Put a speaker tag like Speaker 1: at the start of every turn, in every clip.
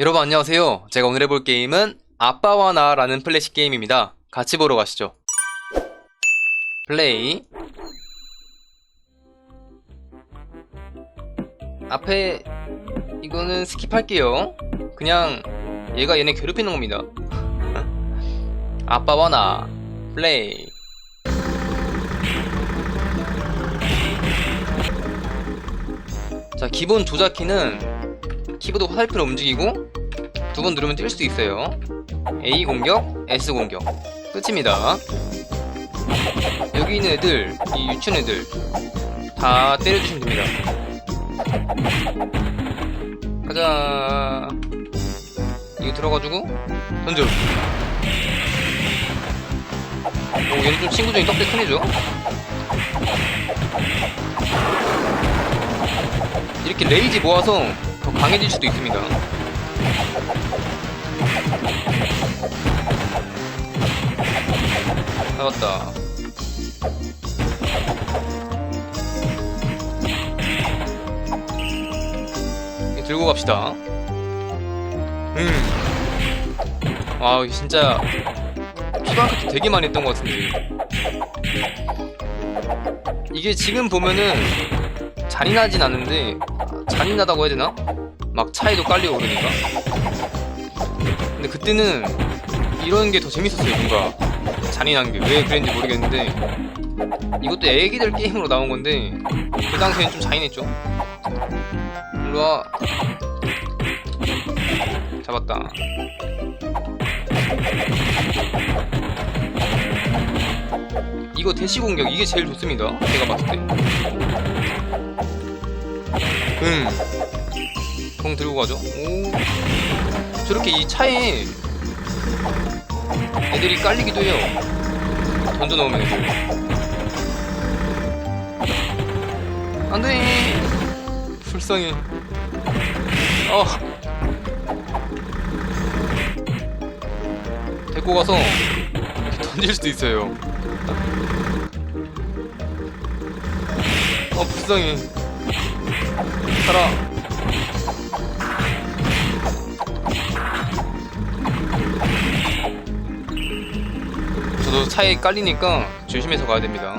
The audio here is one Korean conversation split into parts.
Speaker 1: 여러분 안녕하세요. 제가 오늘 해볼 게임은 아빠와 나라는 플래시 게임입니다. 같이 보러 가시죠. 플레이 앞에 이거는 스킵할게요. 그냥 얘가 얘네 괴롭히는 겁니다. 아빠와 나 플레이 자 기본 조작키는 키보드 화살표로 움직이고 두 번 누르면 뛸 수 있어요. A 공격, S 공격. 끝입니다. 여기 있는 애들, 이 유치원 애들 다 때려주시면 됩니다. 가자. 이거 들어가지고 던져. 오, 얘는 좀 친구 중에 떡대 큰 애죠? 이렇게 레이지 모아서 더 강해질 수도 있습니다. 잡았다. 들고 갑시다. 음. 와, 진짜 피방크트 되게 많이 했던 것 같은데. 이게 지금 보면은 잔인하진 않은데 잔인하다고 해야 되나? 막 차에도 깔리고 그러니까. 근데 그때는 이런 게 더 재밌었어요, 뭔가. 잔인한 게. 왜 그랬는지 모르겠는데. 이것도 애기들 게임으로 나온 건데, 그 당시엔 좀 잔인했죠. 일로와. 잡았다. 이거 대시 공격, 이게 제일 좋습니다. 제가 봤을 때. 음. 공 들고 가죠. 오. 저렇게 이 차에 애들이 깔리기도 해요. 던져 넣으면 애들. 안 돼! 불쌍해. 어. 데리고 가서 던질 수도 있어요. 어, 불쌍해. 살아. 저도 차에 깔리니까 조심해서 가야 됩니다.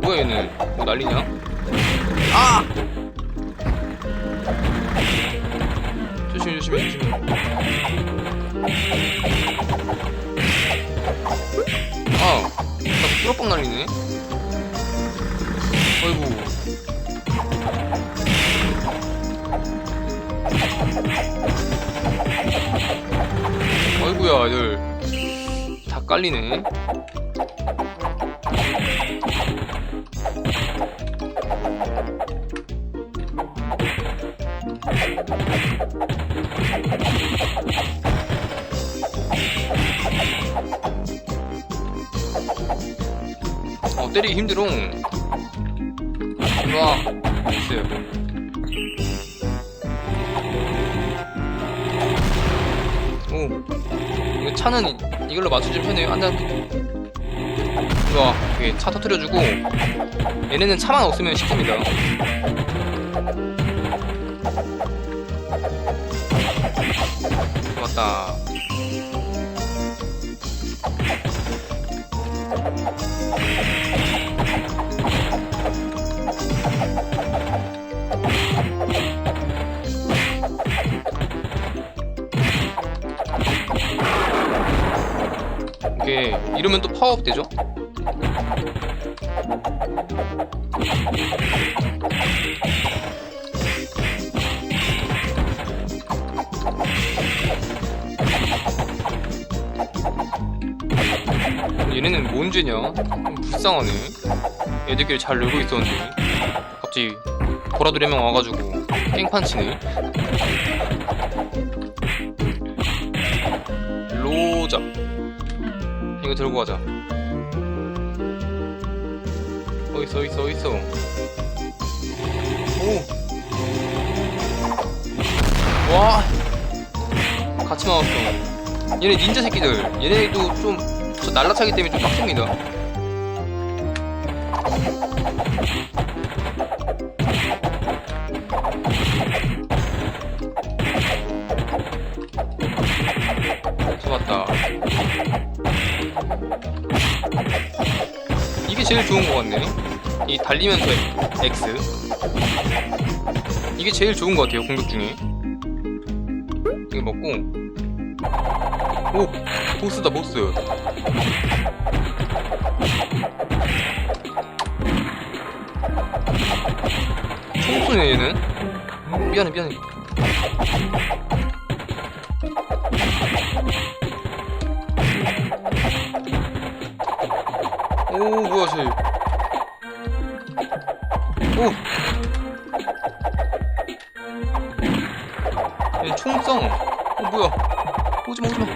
Speaker 1: 뭐야 얘는? 뭐 난리냐? 아! 조심해 조심해 조심해. 아, 나 뚫어뻥 날리네. 깔리네. 어, 때리기 힘들어. 일로와. 있어요. 오. 이거 차는 이- 이걸로 맞춰주면 편해요. 안 돼. 일로와. 이렇게 차 터트려주고. 얘네는 차만 없으면 쉽습니다. 왔다. 이게 이러면 또 파워업 되죠? 얘네는 뭔 죄냐? 좀 불쌍하네. 애들끼리 잘 놀고 있었는데 갑자기 보라돌이 명 와가지고 깽판 치네. 로자. 이거 들고 가자. 어딨어, 어딨어, 어딨어. 오! 와! 같이 나왔어. 얘네 닌자 새끼들. 얘네도 좀, 저 날라차기 때문에 좀 빡셉니다. 제일 좋은 것 같네 이 달리면서 X. 이게 제일 좋은 것 같아요 공격 중에. 이거 먹고. 오 보스다 보스. 총 쏘네 얘는. 미안해 미안해 오 뭐야 쟤 오! 얘 총성 어 뭐야 오지마 오지마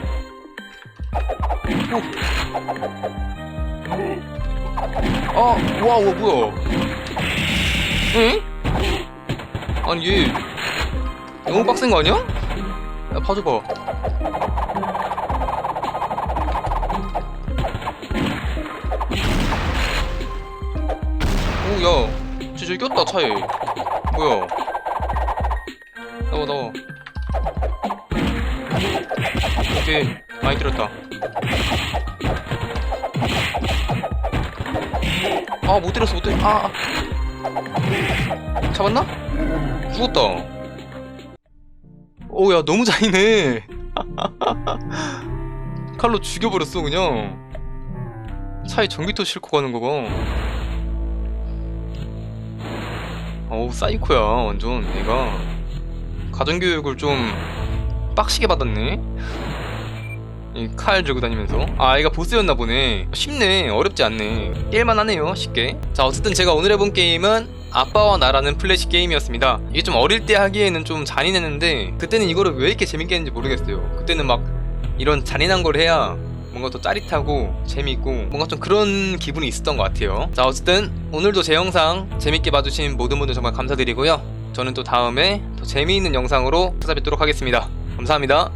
Speaker 1: 오 아, 와, 와, 뭐야? 응? 아니, 얘 너무 빡센 거 아니야? 야, 봐줘봐. 오, 야, 쟤 저기 꼈다, 차에. 뭐야? 나와, 나와. 오케이, 많이 들었다. 아, 못 때렸어, 못 때렸어. 아, 아. 잡았나? 죽었다. 오, 야, 너무 잔인해. 칼로 죽여버렸어, 그냥. 차에 전기톱 싣고 가는 거 봐. 어우, 사이코야, 완전, 얘가. 가정교육을 좀 빡시게 받았네. 이 칼 들고 다니면서. 아 얘가 보스였나 보네. 쉽네. 어렵지 않네. 깰만 하네요 쉽게. 자 어쨌든 제가 오늘 해본 게임은 아빠와 나라는 플래시 게임이었습니다. 이게 좀 어릴 때 하기에는 좀 잔인했는데 그때는 이거를 왜 이렇게 재밌게 했는지 모르겠어요. 그때는 막 이런 잔인한 걸 해야 뭔가 더 짜릿하고 재밌고 뭔가 좀 그런 기분이 있었던 것 같아요. 자 어쨌든 오늘도 제 영상 재밌게 봐주신 모든 분들 정말 감사드리고요. 저는 또 다음에 더 재미있는 영상으로 찾아뵙도록 하겠습니다. 감사합니다